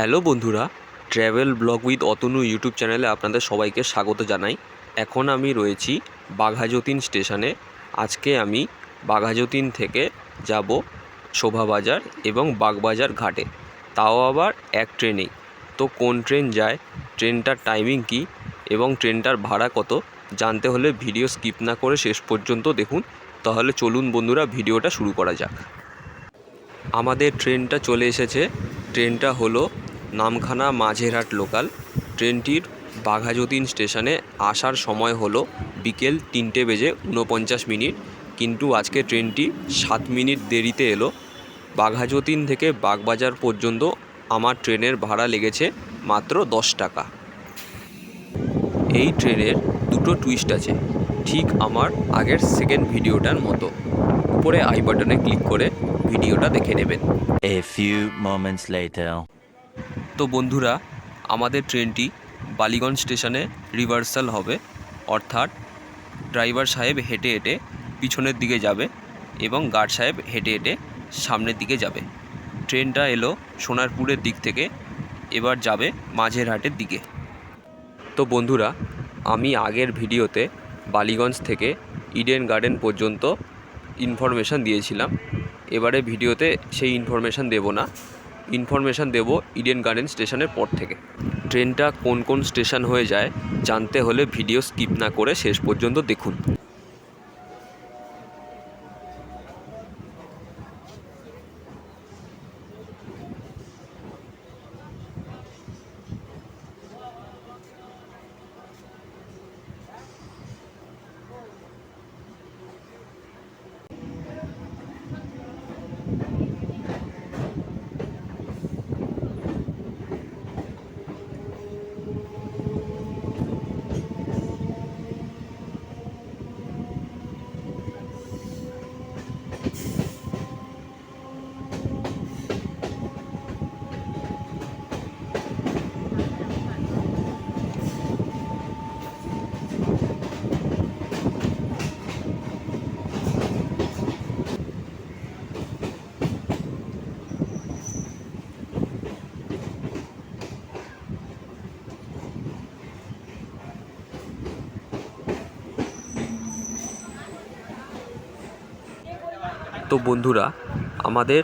Hello বন্ধুরা, travel vlog with Atanu YouTube চ্যানেলে আপনাদের সবাইকে স্বাগত জানাই। এখন আমি রয়েছি বাঘাযতীন স্টেশনে। আজকে আমি বাঘাযতীন থেকে যাব শোভাবাজার এবং বাগবাজার ঘাটে। তাও আবার এক ট্রেনেই তো কোন ট্রেন যায়, ট্রেনটার টাইমিং কী এবং ট্রেনটার ভাড়া কত জানতে হলে ভিডিও স্কিপ না করে শেষ পর্যন্ত দেখুন। তাহলে চলুন বন্ধুরা, ভিডিওটা শুরু করা যাক। আমাদের ট্রেনটা চলে এসেছে। ট্রেনটা হলো নামখানা মাঝেরহাট লোকাল ট্রেনটির বাঘাযতীন স্টেশনে আসার সময় হলো বিকেল তিনটে বেজে উনপঞ্চাশ মিনিট। কিন্তু আজকে ট্রেনটি সাত মিনিট দেরিতে এলো। বাঘাযতীন থেকে বাগবাজার পর্যন্ত আমার ট্রেনের ভাড়া লেগেছে মাত্র দশ টাকা। এই ট্রেনের দুটো টুইস্ট আছে। ঠিক আমার আগের সেকেন্ড ভিডিওটার মতো। উপরে আই বাটনে ক্লিক করে ভিডিওটা দেখে নেবেন। A few moments later. তো বন্ধুরা, আমাদের ট্রেনটি বালিগঞ্জ স্টেশনে রিভার্সাল হবে। অর্থাৎ ড্রাইভার সাহেব হেঁটে হেঁটে পিছনের দিকে যাবে এবং গার্ড সাহেব হেঁটে হেঁটে সামনের দিকে যাবে। ট্রেনটা এলো সোনারপুরের দিক থেকে, এবার যাবে মাঝেরহাটের দিকে। তো বন্ধুরা, আমি আগের ভিডিওতে বালিগঞ্জ থেকে ইডেন গার্ডেন পর্যন্ত ইনফরমেশান দিয়েছিলাম। এবারে ভিডিওতে সেই ইনফরমেশান দেব না। ইনফরমেশান দেব ইডেন গার্ডেন স্টেশনের পর থেকে। ট্রেনটা কোন কোন স্টেশন হয়ে যায় জানতে হলে ভিডিও স্কিপ না করে শেষ পর্যন্ত দেখুন। তো বন্ধুরা, আমাদের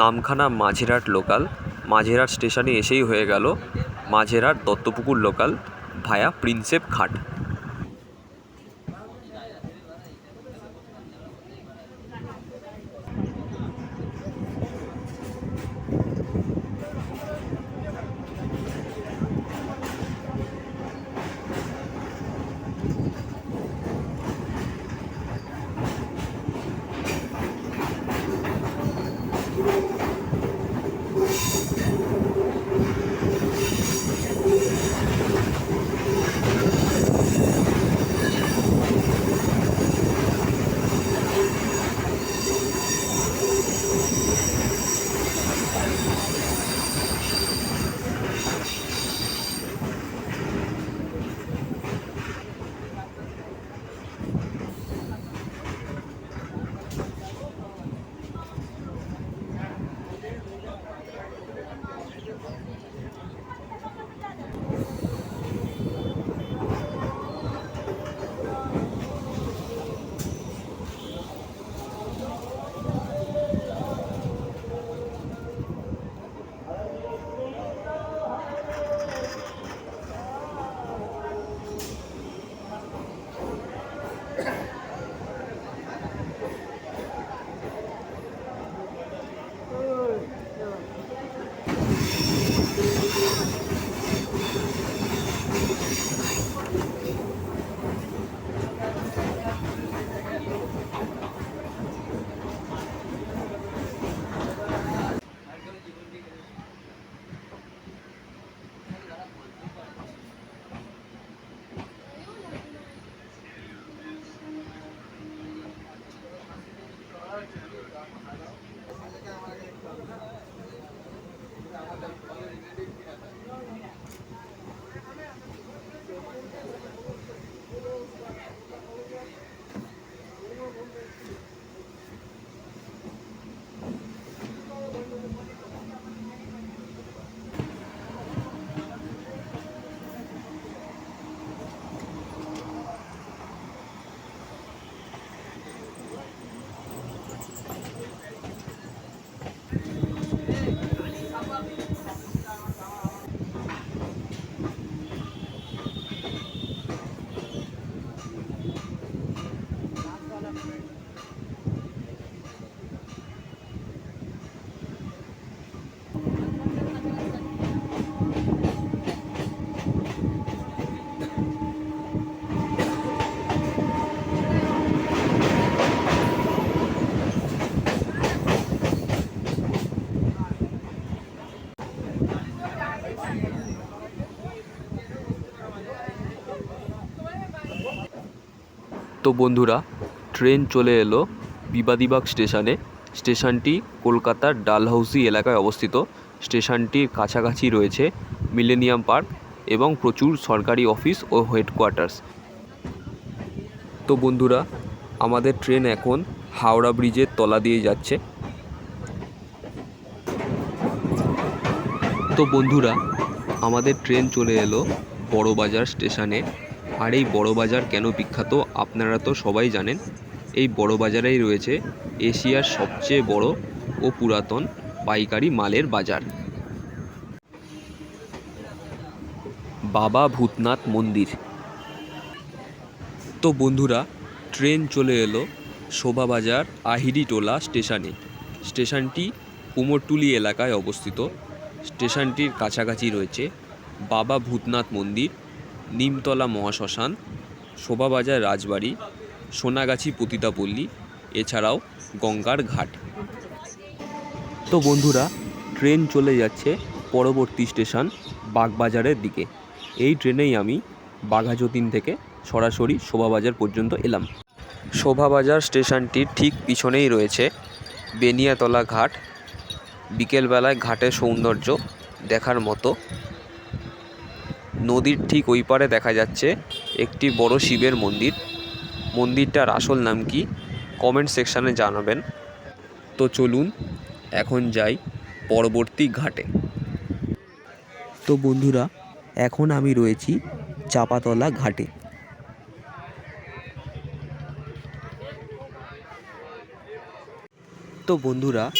নামখানা মাঝেরহাট লোকাল মাঝেরহাট স্টেশনে এসেই হয়ে গেল মাঝেরহাট দত্তপুকুর লোকাল ভায়া প্রিন্সেপ ঘাট। তো বন্ধুরা, ট্রেন চলে এলো বিবাদীবাগ স্টেশনে। স্টেশনটি কলকাতার ডালহৌসি এলাকায় অবস্থিত। স্টেশনটির কাছাকাছি রয়েছে মিলেনিয়াম পার্ক এবং প্রচুর সরকারি অফিস ও হেডকোয়ার্টার্স। তো বন্ধুরা, আমাদের ট্রেন এখন হাওড়া ব্রিজের তলা দিয়ে যাচ্ছে। তো বন্ধুরা, আমাদের ট্রেন চলে এলো বড়বাজার স্টেশনে। আর এই বড়বাজার কেন বিখ্যাত আপনারা তো সবাই জানেন। এই বড়বাজারেই রয়েছে এশিয়ার সবচেয়ে বড় ও পুরাতন পাইকারি মালের বাজার। বাবা ভূতনাথ মন্দির। তো বন্ধুরা, ট্রেন চলে এলো শোভাবাজার আহিরিটোলা স্টেশনে। স্টেশনটি কুমোরটুলি এলাকায় অবস্থিত। স্টেশনটির কাছাকাছি রয়েছে বাবা ভূতনাথ মন্দির। নিমতলা মহাশ্মশান, শোভাবাজার রাজবাড়ি, সোনাগাছি পতিতাপল্লী, এছাড়াও গঙ্গার ঘাট। তো বন্ধুরা, ট্রেন চলে যাচ্ছে পরবর্তী স্টেশন বাগবাজারের দিকে। এই ট্রেনেই আমি বাঘাযতীন থেকে সরাসরি শোভাবাজার পর্যন্ত এলাম। শোভাবাজার স্টেশনটির ঠিক পিছনেই রয়েছে বেনিয়াতলা ঘাট। বিকেলবেলায় ঘাটের সৌন্দর্য দেখার মতো নদীর ঠিক ওই পারে দেখা যাচ্ছে একটি বড় শিবের মন্দির। মন্দিরটার আসল নাম কি? কমেন্ট সেকশানে জানাবেন। তো চলুন, এখন যাই পরবর্তী ঘাটে। তো বন্ধুরা, এখন আমি রয়েছি চাপাতলা ঘাটে। তো বন্ধুরা,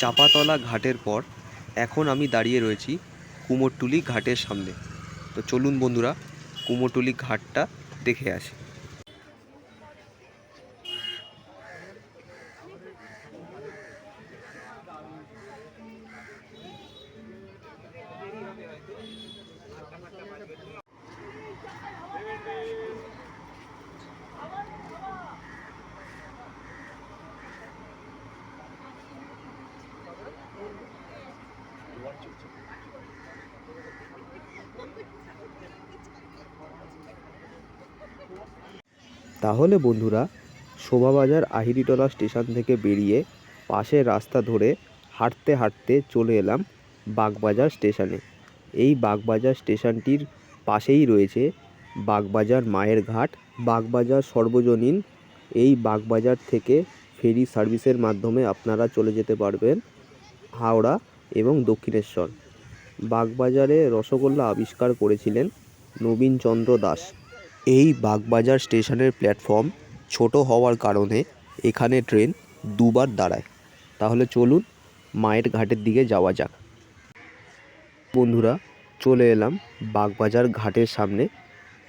চাপাতলা ঘাটের পর এখন আমি দাঁড়িয়ে রয়েছি কুমোরটুলি ঘাটের সামনে। তো চলুন বন্ধুরা কুমোরটুলি ঘাটটা দেখে আসি। তাহলে বন্ধুরা, শোভাবাজার আহিরিটলা স্টেশন থেকে বেরিয়ে পাশের রাস্তা ধরে হাঁটতে হাঁটতে চলে এলাম বাগবাজার স্টেশনে। এই বাগবাজার স্টেশনটির পাশেই রয়েছে বাগবাজার মায়ের ঘাট, বাগবাজার সর্বজনীন। এই বাগবাজার থেকে ফেরি সার্ভিসের মাধ্যমে আপনারা চলে যেতে পারবেন হাওড়া এবং দক্ষিণেশ্বর। বাগবাজারে রসগোল্লা আবিষ্কার করেছিলেন নবীনচন্দ্র দাস। এই বাগবাজার স্টেশনের প্ল্যাটফর্ম ছোট হওয়ার কারণে এখানে ট্রেন দুবার দাঁড়ায়। তাহলে চলুন মায়ের ঘাটের দিকে যাওয়া যাক। বন্ধুরা, চলে এলাম বাগবাজার ঘাটের সামনে।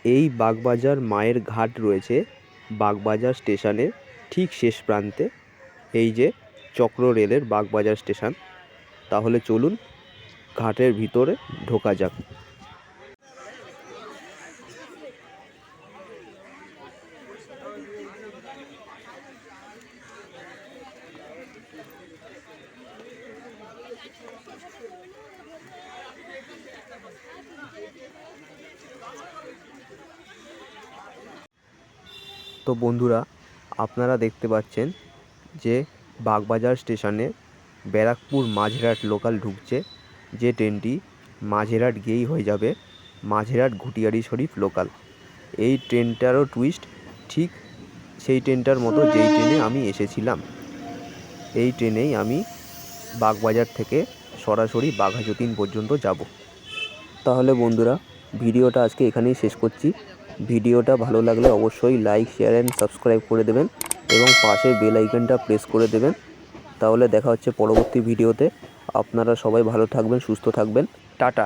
এই বাগবাজার মায়ের ঘাট রয়েছে বাগবাজার স্টেশনের ঠিক শেষ প্রান্তে। এই যে চক্র রেলের বাগবাজার স্টেশন। তাহলে চলুন ঘাটের ভিতরে ঢোকা যাক। তো বন্ধুরা, আপনারা দেখতে পাচ্ছেন যে বাগবাজার স্টেশনে ব্যারাকপুর মাঝেরহাট লোকাল ঢুকছে। যে ট্রেনটি মাঝেরহাট গিয়েই হয়ে যাবে, মাঝেরহাট ঘুটিয়ারি শরীফ লোকাল এই ট্রেনটারও টুইস্ট ঠিক সেই ট্রেনটার মতো যেই ট্রেনে আমি এসেছিলাম। এই ট্রেনেই আমি বাগবাজার থেকে সরাসরি বাঘাযতীন পর্যন্ত যাব। তাহলে বন্ধুরা, ভিডিওটা আজকে এখানেই শেষ করছি। ভিডিওটা ভালো লাগলে অবশ্যই লাইক শেয়ার অ্যান্ড সাবস্ক্রাইব করে দেবেন এবং পাশে বেল আইকনটা প্রেস করে দেবেন। তাহলে দেখা হচ্ছে পরবর্তী ভিডিওতে। আপনারা সবাই ভালো থাকবেন, সুস্থ থাকবেন। টাটা।